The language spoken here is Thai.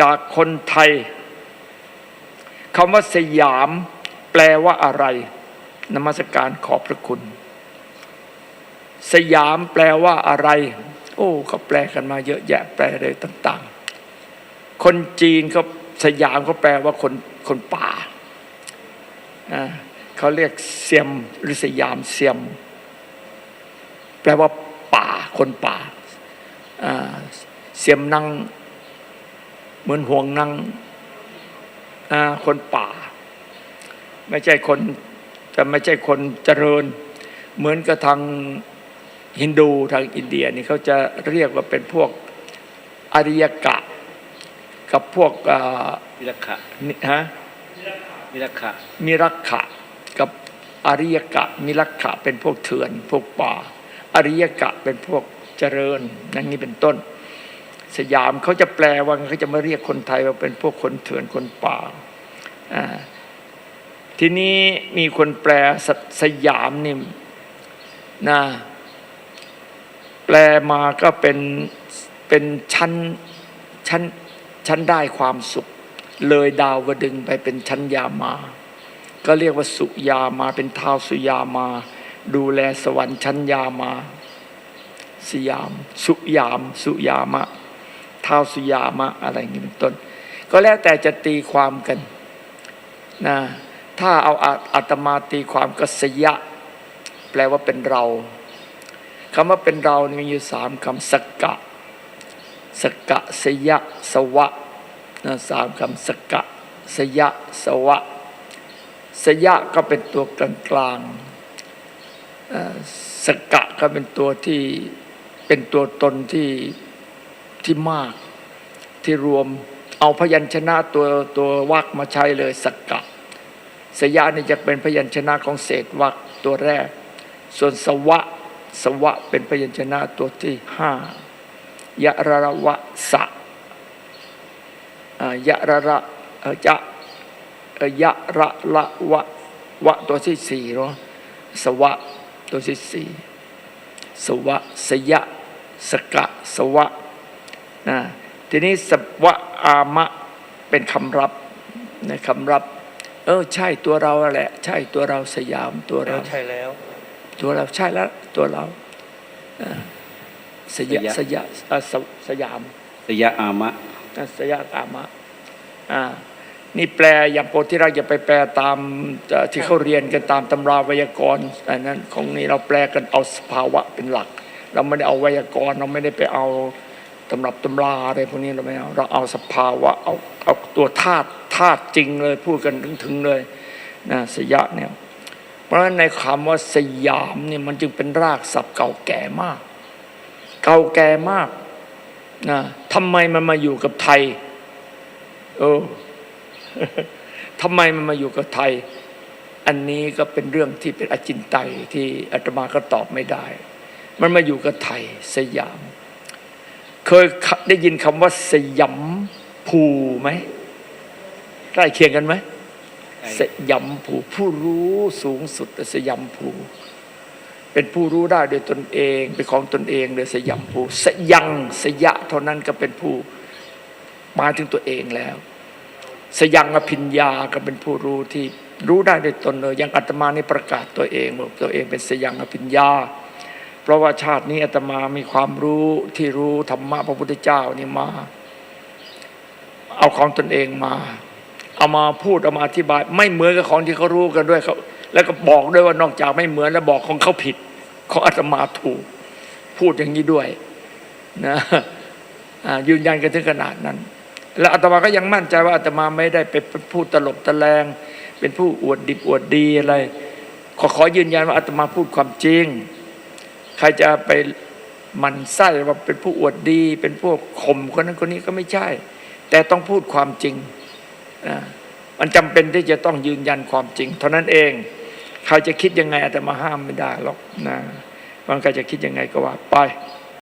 จากคนไทยคำว่าสยามแปลว่าอะไรนมัสการขอบพระคุณ สยามแปลว่าอะไร โอ้เขาแปลกันมาเยอะแยะแปลเลยต่าง ๆ คนจีนเขาสยามเขาแปลว่าคนคนป่าเขาเรียกเซียมหรือสยามเซียม แปลว่าป่าคนป่าเสียมนั่ง เหมือนห่วงนังอ่าคนป่า ไม่ใช่คนจะไม่ใช่คนเจริญ เหมือนกับทางฮินดูทางอินเดียนี่เขาจะเรียกว่าเป็นพวกอริยกะ กับพวกอ่าวิรักขะนี่ฮะวิรักขะมิรักขะกับอริยกะมิรักขะเป็นพวกเถื่อน พวกป่า อริยกะเป็นพวกเจริญนั่นนี้เป็นต้น สยามเขาจะแปลว่าเขาจะมาเรียกคนไทยว่าเป็นพวกคนเถื่อนคนป่าทีนี้มีคนแปลสสยามนี่นะแปลมาก็เป็นเป็นชั้นชั้นชั้นได้ความสุข เลยดาวดึงไปเป็นชั้นยามา ก็เรียกว่าสุยามาเป็นเท้าวสุยามา ดูแลสวรรค์ชั้นยามาสยาม สุยาม สุยามะ ท้าวสุยามะอะไรอย่างนี้เป็นต้น ก็แล้วแต่จะตีความกันนะถ้าเอาอาอาตมาตีความกสยะ แปลว่าเป็นเราคำว่าเป็นเรานี่มีอยู่สามคำสกกะสกกะสยะ สวะนะสามคำสกกะสยะ สวะ สยะก็เป็นตัวกลางกลางๆเอ่อสกะก็เป็นตัวที่เป็นตัวตนที่ ที่มากที่รวมเอาพยัญชนะตัวตัววักมาใช้เลยสกะสยะนี่จะเป็นพยัญชนะของเศษวักตัวแรก ส่วนสวะสวะเป็นพยัญชนะตัวที่ห้ายะระระวะสะยะระระเอ่อยะยะระละวะวะตัวที่สี่เนาะสวะตัวที่สี่สวะสยะสกะสวะ นะทีนี้สวะอามะเป็นคำรับนะคำรับ เออใช่ตัวเราแหละ ใช่ตัวเราสยามตัวแล้เราวใช่แล้ว ตัวเราใช่แล้วตัวเราอ่าสยะสสยะยะอ่าสสยามสยะอามะอ่าสยะกามะอ่านี่แปลอย่างโปรที่เราอย่าไปแปลตามเอ่อที่เขาเรียนกันตามตำราไวยากรณ์อันนั้นของนี้เราแปลกันเอาสภาวะเป็นหลัก เราไม่ได้เอาไวยากรณ์เราไม่ได้ไปเอา ตำรับตำราอะไรพวกนี้เราไม่เอาเราเอาสภาวะเอาเอาตัวธาตุธาตุจริงเลยพูดกันถึงถึงเลยนะสยะเนี่ยเพราะฉะนั้นในคำว่าสยามเนี่ยมันจึงเป็นรากศัพท์เก่าแก่มาก เก่าแก่มากนะทำไมมันมาอยู่กับไทยเออทำไมมันมาอยู่กับไทย อันนี้ก็เป็นเรื่องที่เป็นอจินไตยที่อาตมาก็ตอบไม่ได้ มันมาอยู่กับไทยสยาม เคยได้ยินคำว่าสยามภูไหมใกล้เคียงกันไหมสยามภูผู้รู้สูงสุดสยามภูเป็นผู้รู้ได้โดยตนเอง เป็นของตนเองเลยสยามภูสยังสยะเท่านั้นก็เป็นผู้มาถึงตัวเองแล้ว สยังอภิญญาก็เป็นผู้รู้ที่รู้ได้โดยตนเลยอย่างอาตมานี่ประกาศตัวเองบอกตัวเองเป็นสยังอภิญญา เพราะว่าชาตินี้อาตมามีความรู้ที่รู้ธรรมะพระพุทธเจ้านี่มา เอาของตนเองมา เอามาพูดเอามาอธิบาย ไม่เหมือนกับของที่เขารู้กันด้วยเขาแล้วก็บอกด้วยว่านอกจากไม่เหมือนแล้วบอกของเขาผิด ของอาตมาถูก พูดอย่างนี้ด้วยนะยืนยันกันถึงขนาดนั้น แล้วอาตมาก็ยังมั่นใจว่าอาตมาไม่ได้ไปพูดตลบตะแลง เป็นผู้อวดดิบอวดดีอะไร ขอขอยืนยันว่าอาตมาพูดความจริง รจะไปมันไส้ว่าเป็นผู้อวดดี เป็นพวกข่มคนนั้นคนนี้ก็ไม่ใช่ แต่ต้องพูดความจริงนะมันจำเป็นที่จะต้องยืนยันความจริง เท่านั้นเอง ใครจะคิดยังไงอาตมาห้ามไม่ได้หรอกนะบางใครจะคิดยังไงก็ว่าไป